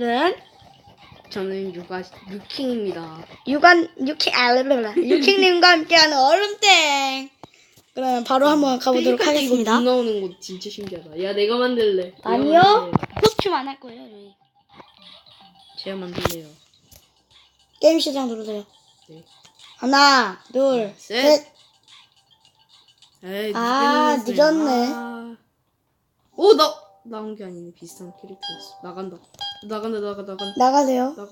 는 저는 육아 유킹입니다. 유관 유킹 알르르라 유킹님과 함께하는 얼음땡. 그럼 바로 한번 가보도록 이거 하겠습니다. 눈 나오는 거 진짜 신기하다. 야 내가 만들래. 내가 아니요. 만들래. 코스튬 안할 거예요 저희. 제가 만들래요. 게임 시작 누르세요. 네. 하나, 둘, 셋. 셋. 에이, 아, 늦었네. 늦었네. 아. 오, 나 나온 게 아니네. 비슷한 캐릭터였어. 나간다. 나간다. 나가 나간다. 나가세요. 나가.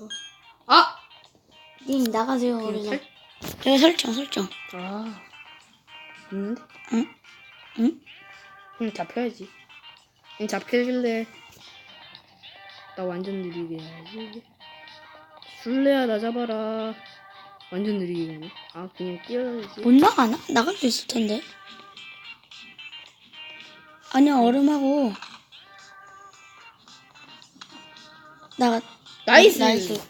아. 님 나가세요. 그래서. 살. 여기 설정 설정. 아. 있는데? 응? 응? 응 잡혀야지. 응 잡혀줄래. 나 완전 느리게 해야지. 술래야 나 잡아라. 완전 느리게 가네. 아 그냥 뛰어야지. 못 나가나? 나갈 수 있을 텐데. 아니야 얼음하고 나가. 나이스. 나이스.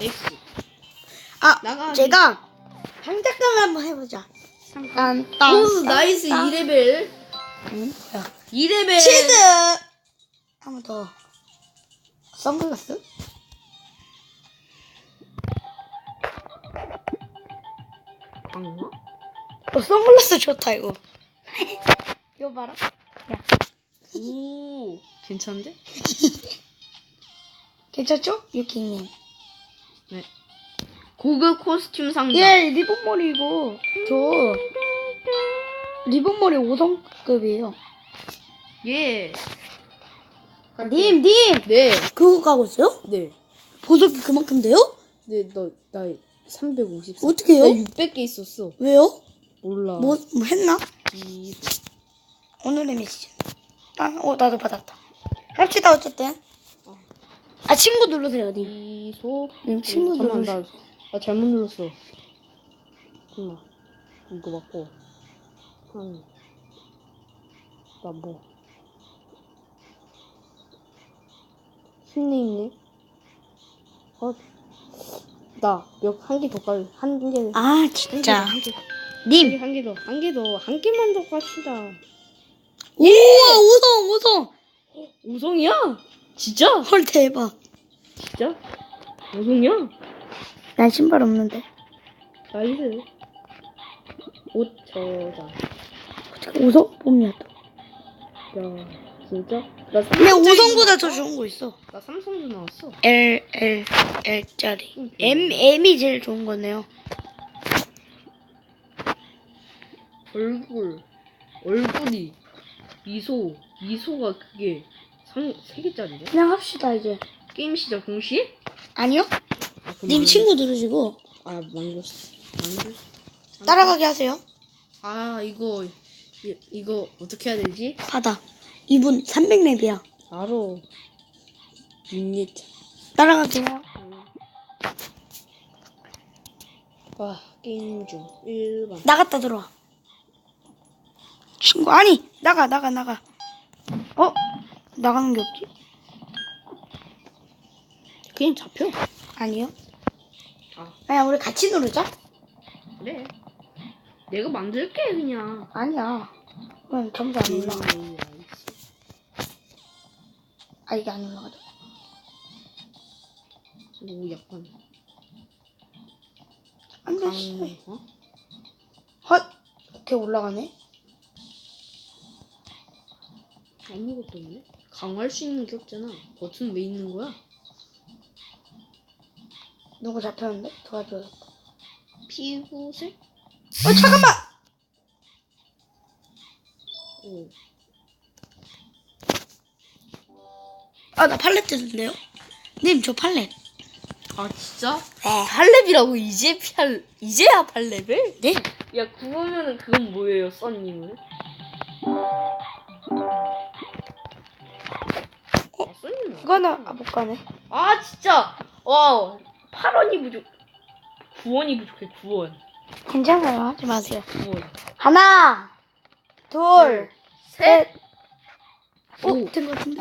X. 아 나가기. 제가 장작강을 한번 해보자. 잠깐. 딴, 오 나이스 딴. 2레벨. 응? 야. 2레벨. 치즈. 한번 더. 선글라스? 방어? 어 선글라스 좋다 이거. 이거 봐라. 오 괜찮은데? 괜찮죠? 유키님. 네. 고급 코스튬 상자. 얘 리본 머리 이거 저 리본 머리 5성급이에요. 예. 님, 님! 네. 그거 가고 있어요? 네. 보석이 그만큼 돼요? 네, 너, 나 350. 어떻게 해요? 나 600개 있었어. 왜요? 몰라. 뭐, 뭐 했나? 이... 오늘의 미션. 아, 어, 나도 받았다. 합시다, 어쨌든. 아, 친구 누르세요, 님. 이소. 님, 친구 잠깐만, 누르세요. 나, 나 잘못 눌렀어. 잠깐만. 이거 맞고. 한. 나 뭐. 힘내 있네. 어. 나, 몇, 한 개 더 깔, 한 개. 아, 진짜. 님! 한개 더, 한 개 더, 한 개만 더 갑시다. 우와, 우성, 우성! 우성이야? 진짜? 헐, 대박. 진짜? 우성이야? 난 신발 없는데. 나이스. 옷 저자. 우성 뽑냐, 또. 야, 진짜? 나 근데 우성보다? 더 좋은 거 있어. 나 삼성도 나왔어. L, L, L짜리. 응. M, M이 제일 좋은 거네요. 얼굴, 얼굴이, 미소, 미소가 그게 3, 3개짜리네? 그냥 합시다, 이제. 게임 시작 동시에? 아니요? 아, 그럼 님 만- 친구 누르시고 아, 만졌어. 만졌어. 따라가게 하세요. 아, 이거, 이, 이거 어떻게 해야 되지? 받아. 이분 300렙이야. 바로, 유닛. 따라가세요. 와, 게임 중. 일반. 나갔다 들어와. 친구 아니 나가 나가 나가. 어? 나가는 게 없지? 그냥 잡혀. 아니요. 아, 그냥 우리 같이 누르자. 그래. 내가 만들게, 그냥. 아니야. 그럼 점수 안 올라가. 음, 아 이게 안 올라가죠. 오, 약간. 안돼 강, 씨. 어? 헛. 이렇게 올라가네. 아무것도 없네? 강화할 수 있는 게 없잖아. 버튼 왜 있는 거야? 누구 잡혔는데? 도와줘요. 피부색? 어 잠깐만. 오. 아 나 팔레트 드는데요? 님 저 팔레. 아, 진짜? 네. 팔렙이라고 이제 팔, 이제야 팔렙을? 네. 야, 그러면은 그건 뭐예요, 써님은? 이거는 아못 가네. 아, 진짜! 와, 8원이 부족, 9원이 부족해, 9원. 괜찮아요. 하지 마세요. 9원. 하나, 둘, 셋. 어, 오. 된것 같은데.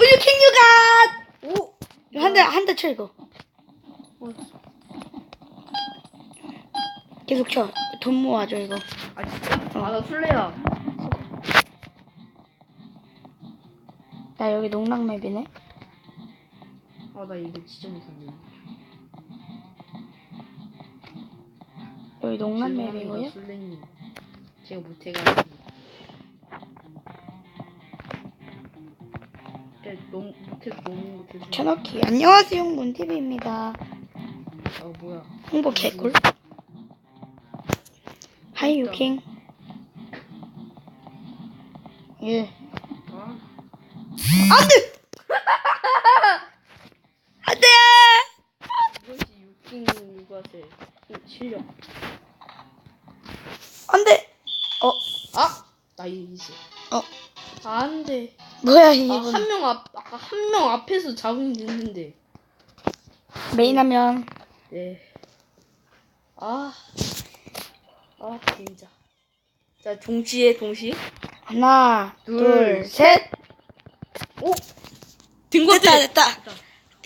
우유 킹유가! 오! 한 대, 한 대 쳐, 이거. 계속 쳐. 돈 모아줘, 이거. 아, 진짜? 아, 나 술래야. 나 여기 농락맵이네. 아, 나 이거 진짜 못하네. 여기 농락 죄송합니다, 맵이고요. 술래님. 제가 못해가지고. 네, 너무 너무. 천억키 안녕하세요 문TV입니다. 아 뭐야? 홍보 개꿀. 하이 유킹. 예. 아, 안돼. 안 돼. 이것이 유킹 유과세 실력. 안 돼. 어. 아, 나 이기지. 어. 아, 안 돼. 뭐야 이분. 아, 한명 앞, 아까 한 명 앞에서 잡으면 됐는데. 메인 하면 네. 아, 아, 진짜. 자, 동시에 동시. 하나, 둘, 둘, 셋. 오, 된것 됐다. 됐다. 됐다.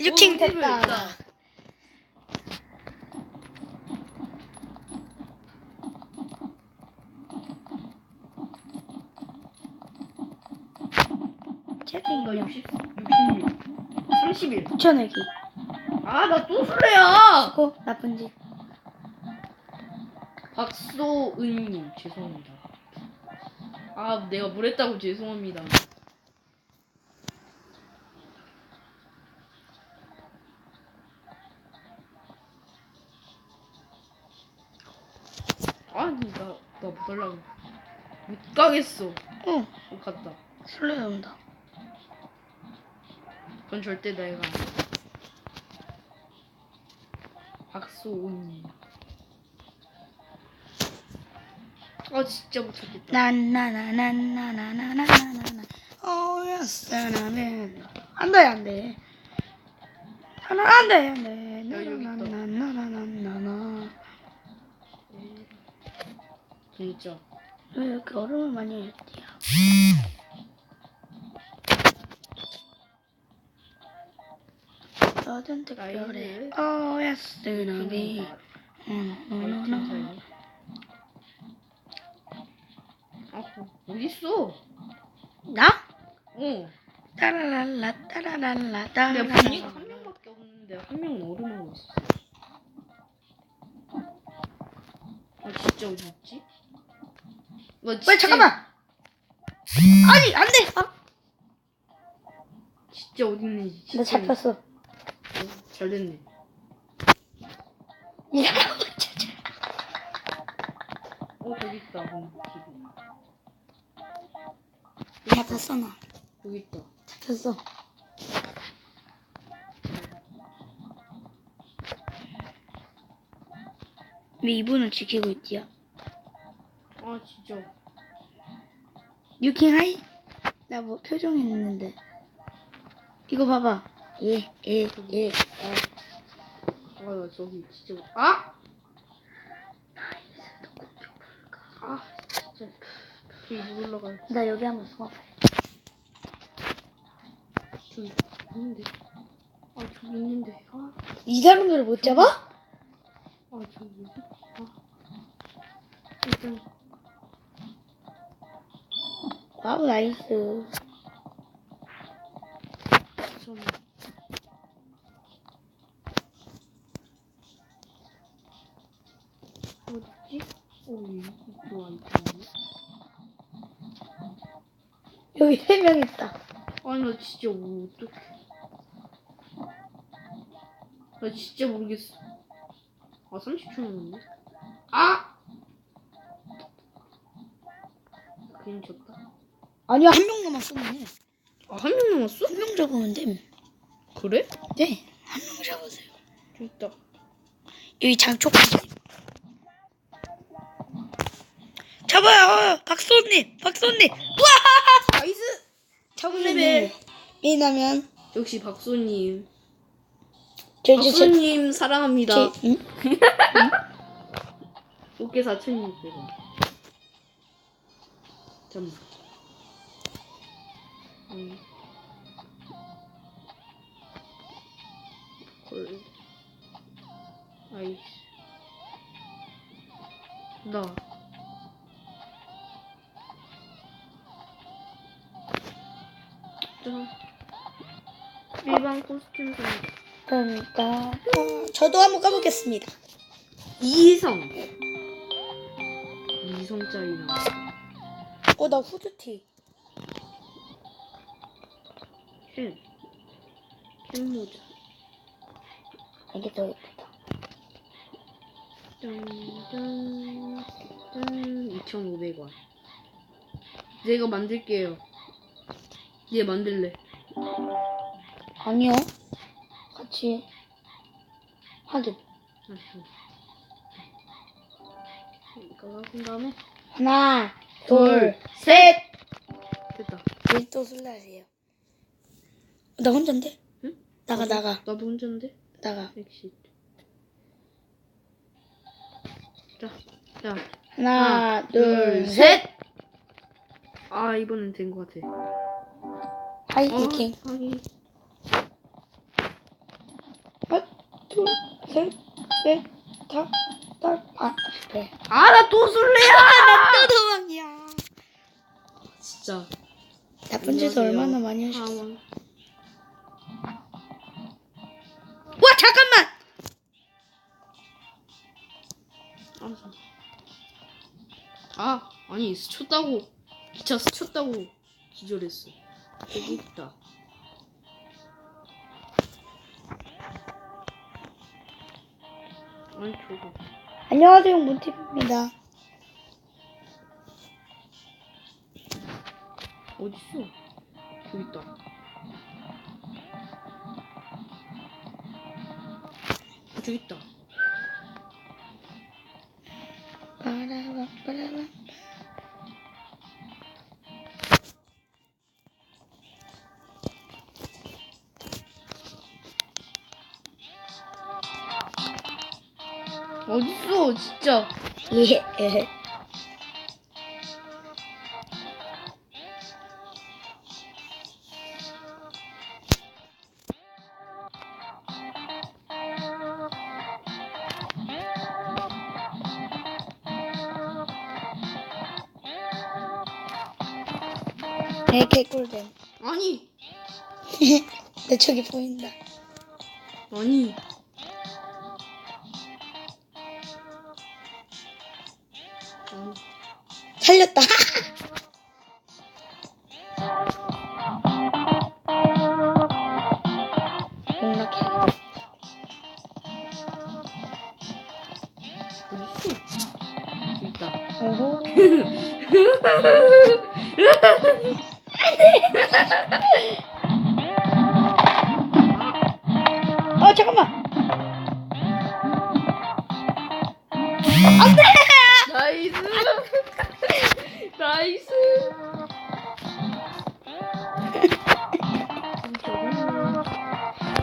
유킹 오, 됐다. 채팅이요. 60, 66, 31. 붙여내기. 아, 나 또 술래야! 고 나쁜 짓. 박소은님, 죄송합니다. 아, 내가 뭘 했다고 죄송합니다. 아니, 나, 나 못 하려고. 못 가겠어. 응. 못 갔다. 술래 나온다. 그건 절대 내가 안 해. 박소은님. 아, 진짜 못 찾겠다. 나나나나나나나나나나. 어, 예스, 나는 안돼 안돼. 하나 안돼 안돼. 야, 여기 있다. 나나나나나나나. 진짜. 왜 이렇게 얼음을 많이 해줬디야? 어떤 특별해? 어, 예스, 나비. 응, 아이템 나나나. 사이. 아, 어디 있어? 나? 어. 따라랄라 따라랄라 내가 따라랄라. 보니까 한 명밖에 없는데 한 명은 얼음하고 있어. 아 진짜 어디 있지? 나 진짜, 왜 잠깐만. 아니 안 돼. 아, 진짜 어디 있는지. 나 진짜 잡혔어. 어, 잘 됐네. 이 사람 찾아. 어 저기 있다. 어. 잡혔어 나. 여기 있다. 잡혔어. 왜 이분을 지키고 있지야? 아 진짜. 유킹 하이? 나 뭐 표정 있는데. 이거 봐봐. 예, 예, 예. 아 나 저기 진짜. 못- 아! 아 진짜. 저기 못 올라가. 나 여기 한번 숨어. 저기 있는데. 아 저기 있는데. 아. 이 사람들을 못 잡아? 아, 저 뭐지? 아. 일단, 와우 나이스. 좀. 어딨지? 오, 이거 안. 여기 세 명 있다. 아니, 나 진짜 뭐, 어떡해. 나 진짜 모르겠어. 아, 30초 남았네. 아! 괜히 졌다. 아니야 한 명 남았으면 해. 아, 한 명 남았어? 한 명 잡으면 돼. 그래? 네, 한 명 잡으세요. 좀 있다. 여기 장촉. 잡아요, 박소님, 박소님. 우와! 나이스! 잡으면 왜냐면 역시 박소님. 저 이제 제, 박소님 사랑합니다. 제 응? 어깨 4,600원. 잠깐만. 음. 걸. 아이씨. 나. 자. 일반 코스튬 상 딴따. 저도 한번 까보겠습니다. 이성. 이성짜리 나. 어, 나 후드티. 캔. 캔 모자. 이게 더 예쁘다. 짠짠. 짠. 2,500원. 내가 만들게요. 얘 만들래. 아니요. 같이. 알았어. 이거 하고 다음에 하나, 둘, 둘, 셋. 됐다. 또 술래하세요. 나 혼잔데? 응? 나가, 나도- 나가, 나도 혼자인데. 나가. 엑시. 자, 자. 하나, 둘, 둘, 셋. 아 이번엔 된 것 같아. 하이, 어, 이팅. 하기. 하나, 둘, 셋, 넷, 다, 다, 아, 네. 아나 또 술래야. 또 도망이야. 진짜. 나쁜 짓을. 얼마나 많이 하셨어. 잠깐만! 아 아니 스쳤다고 기차 스쳤다고 기절했어. 여기 있다. 아니 저거. 안녕하세요, 문팁입니다. 어딨어? 저기 있다. 저기 있다. 빠라바, 빠라바. 어딨어, 진짜. 예, 예. 네, 개꿀잼. 아니, 내 척이 보인다. 아니. 살렸다.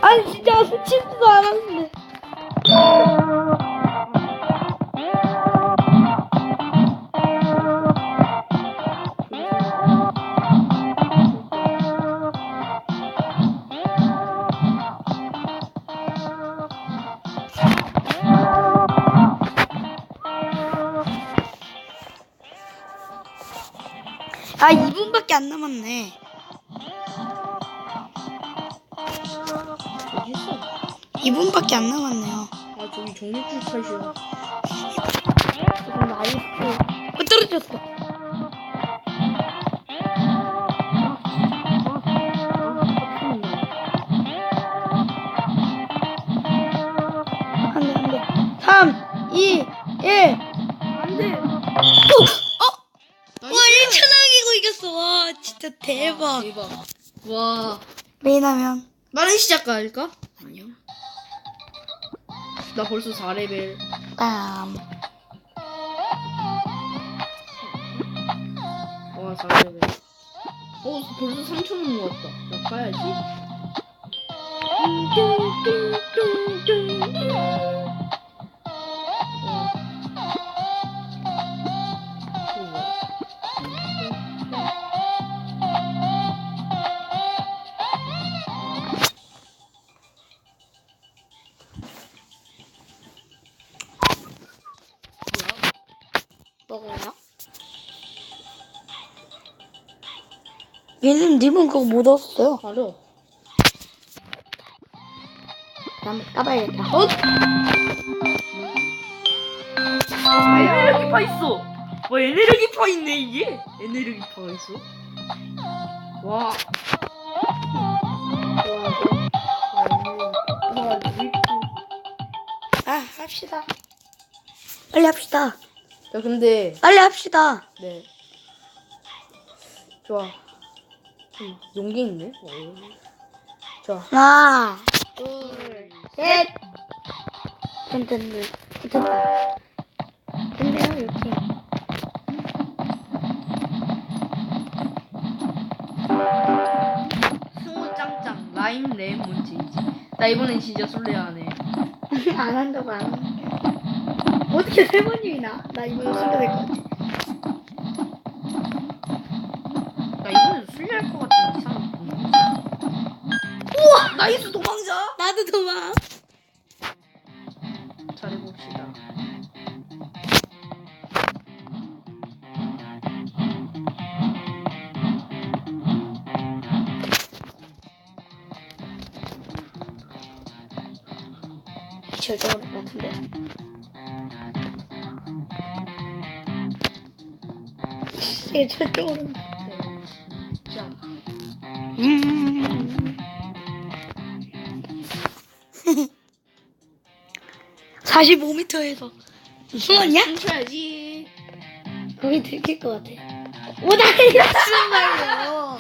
아니 진짜 스치지도 않았는데. 아 2분밖에 안 남았네. 2분밖에 안 남았네요. 아, 저기 정육줄 탓이야. 나이스. 어, 떨어졌어. 안 돼, 안 돼. 3, 2, 1. 안돼. 오! 어? 와, 1초 남기고 이겼어. 와, 진짜 대박. 대박. 와. 메인하면. 빠른 시작가 할까? 아니요. 나 벌써 4레벨. 빰. 와, 4레벨. 어, 벌써 3천 넘은 것 같다. 나 가야지. 와. 얘는 님은 그거 못 얻었어요. 알아. 한번 까봐야겠다. 어? 아, 에네르기파 있어. 와 에네르기파 있네 이게. 에네르기파가 있어. 와. 와, 에네르기파. 아, 합시다. 빨리 합시다. 자 근데 빨리 합시다. 네 좋아 음, 용기 있네 어. 좋아 하나, 둘, 셋. 든든든. 됐다. 됐네요, 이렇게. 승우 짱짱 라임 램 문제이지. 나 이번엔 진짜 술래 안 한다고 안 한다고. 어떻게 세 번이나? 나 이번에 술래 될것 같아. 나이스 도망자. 나도 도망. 잘해봅시다. 절대 어릴 것 같은데. 이게 절대 오른 45m에서 숨었냐? 춤춰야지. 거기 들킬 것 같아. 오다리가 무슨 말이에요?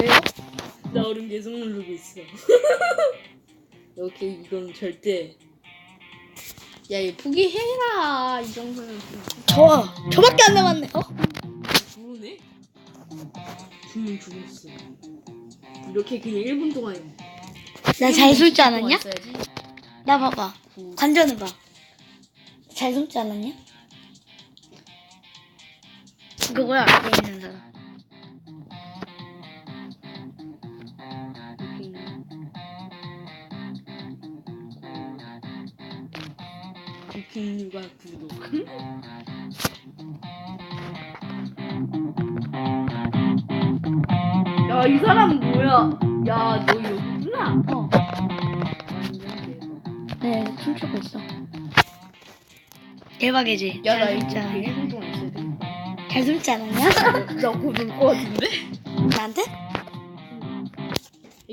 왜요? 나 얼음 계속 누르고 있어. 이렇게 이건 절대. 야, 이 포기해라. 이 정도는 좀저 저밖에 안 남았네. 어? 죽으네. 두명 죽었어. 이렇게 그냥 1분 동안. 나 잘 숨지 않았냐? 있어야지. 나 봐봐. 구. 관전해봐. 잘 숨지 않았냐? 그거야 앞에 있는 사람. 부킹류가 구독. 야, 이 사람 뭐야? 야, 너 여기구나. 어. 네, 춤추고 있어. 대박이지. 야, 나 잘 이거 않았냐? 1분 동안 있어야 되겠다. 잘 숨지 않았냐? 나곧 올것 같은데? 나한테?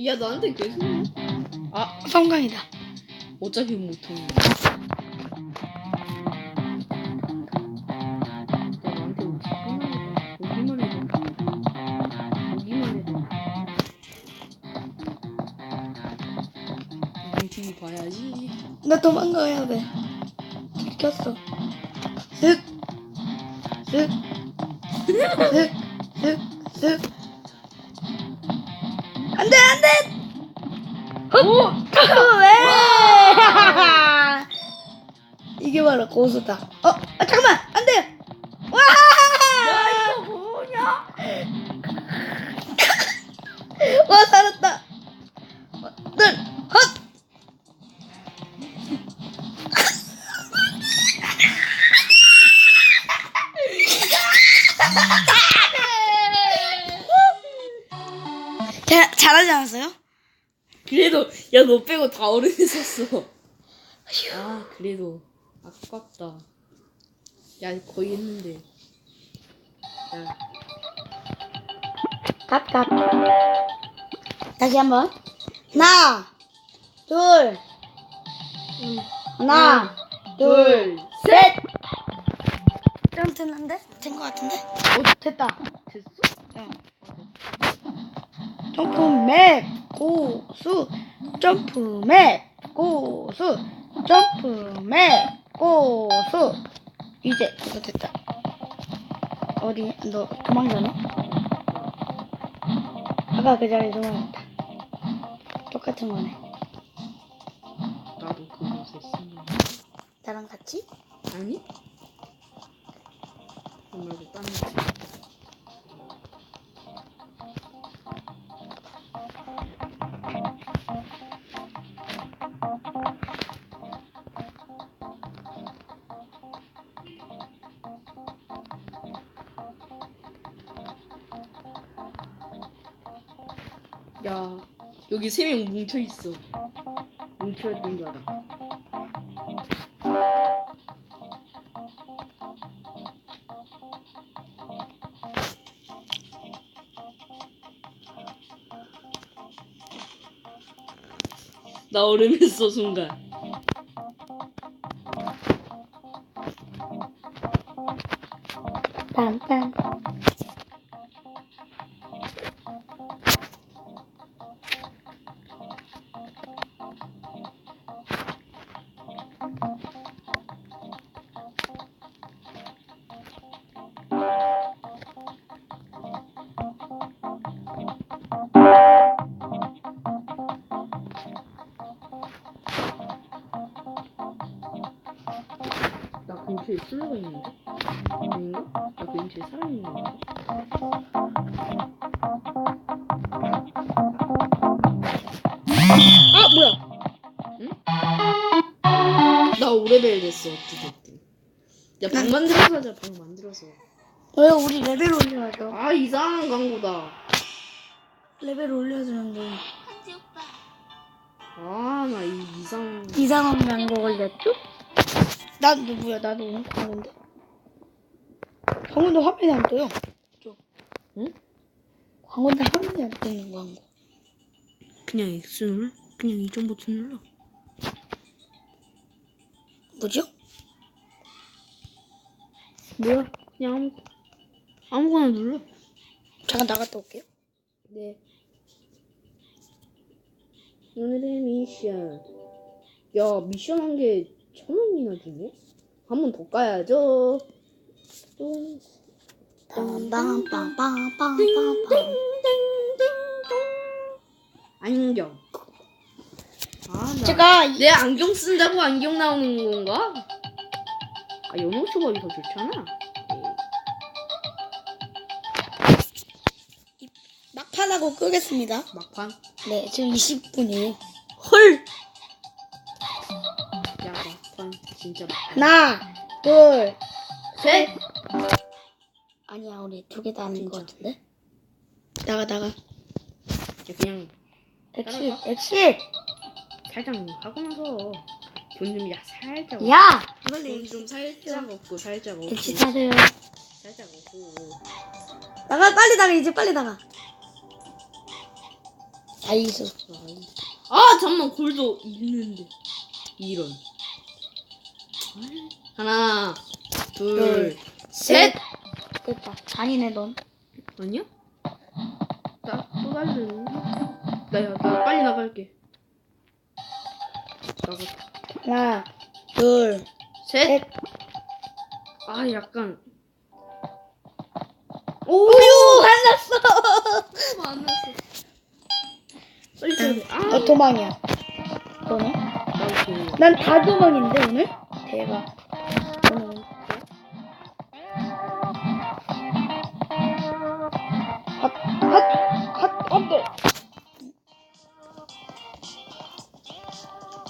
야, 나한테 계속. 아, 성광이다. 어차피 못하는 나 도망가야 돼. 들켰어. 쓱, 쓱, 쓱, 쓱, 쓱. 안 돼, 안 돼! 오! 왜? 이게 바로 고수다. 어, 아, 잠깐만, 너 빼고 다 얼음했었어. 아, 그래도, 아깝다. 야, 거의 했는데. 야, 갓, 갓. 다시 한 번. 하나, 둘, 하나, 둘, 셋. 좀 됐는데? 된 것 같은데? 오, 됐다. 됐어? 응. 점프 맵 고수 점프 맵 고수 점프 맵 고수 이제 이거 됐다 어디 너 도망가네 아까 그 자리에 도망갔다 똑같은 거네 나도 그곳에 있으면. 나랑 같이 아니? 딴 데. 여기 세 명 뭉쳐 있어. 뭉쳐 있는 줄 알아. 나 얼음했어 순간. 빰빰. 술래가 있는데? 아닌가? 나 근처에 사람 있는 건가? 아 뭐야? 응? 나 오레벨 됐어 어찌됐든. 야방 만들어서 하자 방 만들어서. 왜 우리 레벨 올려야죠? 아 이상한 광고다. 레벨 올려주는데 아나이 이상. 이상한 광고 걸렸죠? 난 누구야? 나도 광고인데. 광고도 화면이 안 떠요. 응? 광고인데 화면이 안 뜨는 광고. 그냥 X 눌러? 그냥 이전 버튼 눌러. 뭐죠? 뭐야? 그냥 아무 아무거나 눌러. 잠깐 나갔다 올게요. 네. 오늘의 미션. 야, 미션 한개 천 원이나 주네? 한 번 더 까야죠. 똥. 빰빰빰빰빰빰빰. 안경. 아, 나. 제가 이- 내 안경 쓴다고 안경 나오는 건가? 아, 연호 초밥이 더 좋잖아. 막판하고 끄겠습니다. 막판. 네, 지금 20분이에요. 헐! 진짜. 하나, 둘, 셋! 아니야, 우리 두 개 다 하는. 것 같은데? 나가, 나가. 야, 그냥 엑시, 엑시! 살짝 하고 나서 돈좀야 살짝 야! 빨리 돈좀 살짝 없고 살짝 없고 엑시 타세요. 살짝 없고 나가, 빨리 나가, 이제 빨리 나가. 아, 이수. 아 잠만 골도 있는데 이런 하나 둘, 둘 셋 됐다. 아니네, 넌. 아니야 나 또 달르는 나야 나 빨리 나갈게 나가 하나, 둘, 셋. 셋 아 약간 우유! 만났어! 만났어 빨리 너 도망이야. 너는? 나도 좋아 난다 도망인데, 오늘? 대박. 핫, 핫, 핫, 안 돼.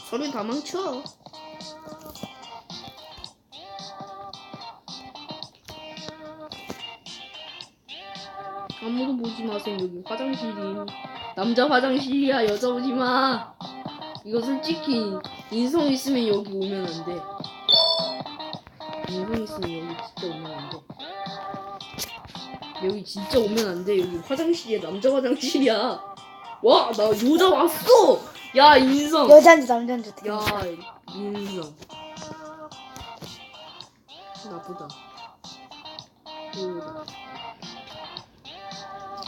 서류 다 망쳐. 아무도 보지 마세요. 여기 화장실이 남자 화장실이야. 여자 오지 마. 이거 솔직히 인성 있으면 여기 오면 안 돼. 인성 있으면 여기 진짜 오면 안 돼. 여기 진짜 오면 안 돼. 여기 화장실이야. 남자 화장실이야. 와, 나 여자 왔어. 야, 인성. 여자인지 남자인지 어떻게 야, 알아? 인성. 나보다. 보다.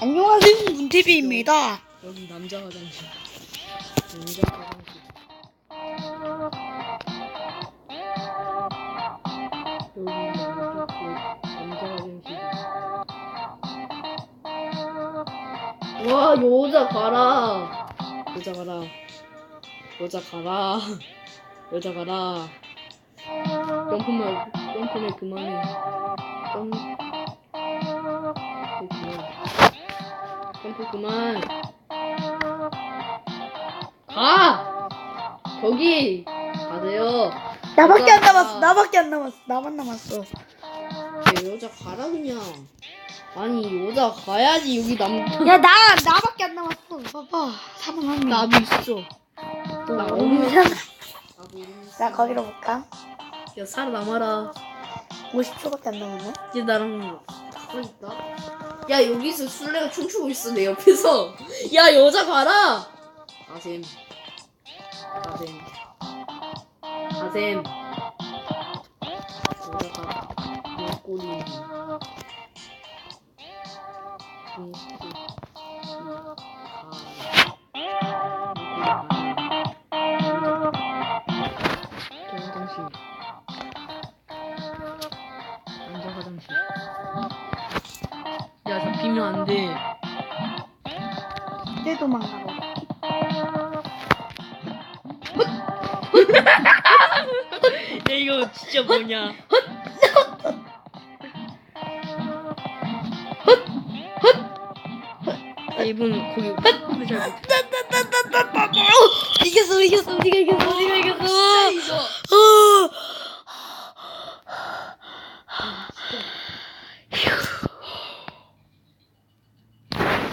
안녕하세요, 문TV입니다. 여기 남자 화장실. 남자 여자 가라. 여자 가라. 여자 가라. 여자 가라. 점프만, 점프만 그만해. 점, 그만. 점프 그만. 가! 저기! 가세요. 나밖에 안 남았어. 가. 나밖에 안 남았어. 나만 남았어. 야, 여자 가라, 그냥. 아니 여자 가야지 여기 남 야, 나, 나밖에 안 남았어. 봐봐. 4분 한 명. 나도 있어. 나나 없는 나 거기로 볼까? 야 살아남아라. 50초밖에 안 남았네. 이제 나랑 가고 있다. 야 여기서 술래가 춤추고 있어 내 옆에서. 야 여자 가라. 아셈. 아셈. 아셈. 여자 가. 내 꼬리. 화장실. 남자 화장실. 야 잡히면 안 돼. 내 도망가고. 야 이거 진짜 뭐냐? 이분 못해. 이겼어, 이겼어, 우리가 이겼어, 우리가 이겼어. 이거. 어.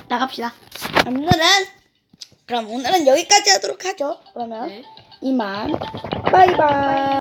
나갑시다. 오늘은 그럼 오늘은 여기까지 하도록 하죠. 그러면 네. 이만 바이바이.